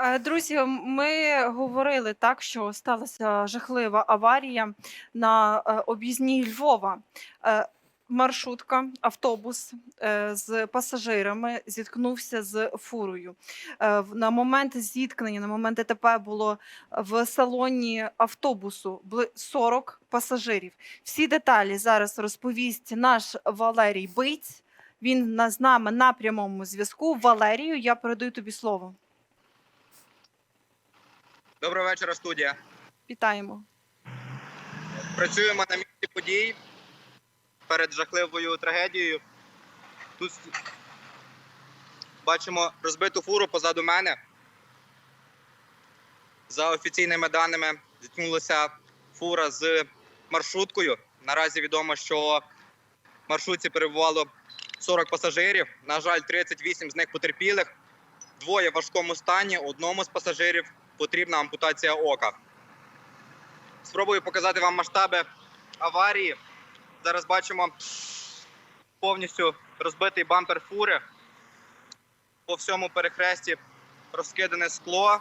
Е, Друзі, ми говорили так, що сталася жахлива аварія на е, Львова. Е, Маршрутка, автобус е, з пасажирами зіткнувся з фурою. На момент зіткнення, на момент ДТП було в салоні автобусу бли- 40 пасажирів. Всі деталі зараз розповість наш Валерій Биць. Він з нами на прямому зв'язку. Валерію, я передаю тобі слово. Доброго вечора, студія. Вітаємо. Працюємо на місці подій перед жахливою трагедією. Тут бачимо розбиту фуру позаду мене. За офіційними даними зіткнулася фура з маршруткою. Наразі відомо, що в маршрутці перебувало 40 пасажирів. На жаль, 38 з них потерпілих. Двоє в важкому стані. Одному з пасажирів потрібна ампутація ока. Спробую показати вам масштаби аварії. Зараз бачимо повністю розбитий бампер фури. По всьому перехресті розкидане скло.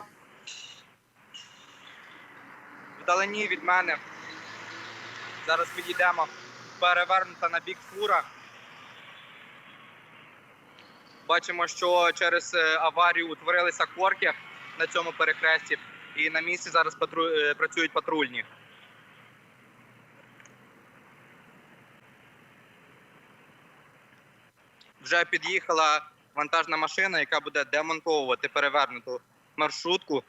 Вдалині від мене. Зараз підійдемо. Перевернута на бік фура. Бачимо, що через е, аварію утворилися корки на цьому перехресті. І на місці зараз патру... е, працюють патрульні. Вже під'їхала вантажна машина, яка буде демонтовувати перевернуту маршрутку.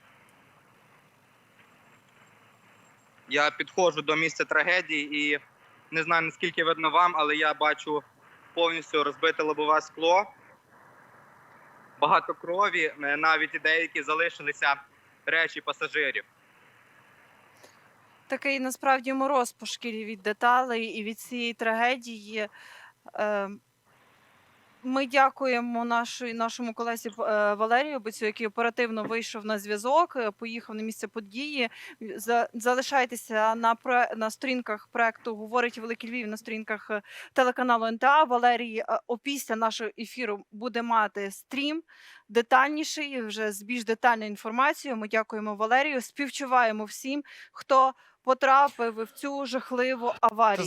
Я підходжу до місця трагедії і не знаю наскільки видно вам, але я бачу повністю розбите лобове скло. Багато крові, е, навіть і деякі залишилися речі пасажирів. Такий насправді мороз по шкірі від деталей і від цієї трагедії. Е, Ми дякуємо нашій, нашому колесі е, Валерію Бицю, який оперативно вийшов на зв'язок, е, поїхав на місце події. За- Залишайтеся на, на сторінках проекту Говорить Великий Львів на сторінках е, телеканалу НТА. Валерій опісля нашого ефіру буде мати стрім детальніший, вже з більш детальною інформацією. Ми дякуємо Валерію. Співчуваємо всім, хто потрапив в цю жахливу аварію.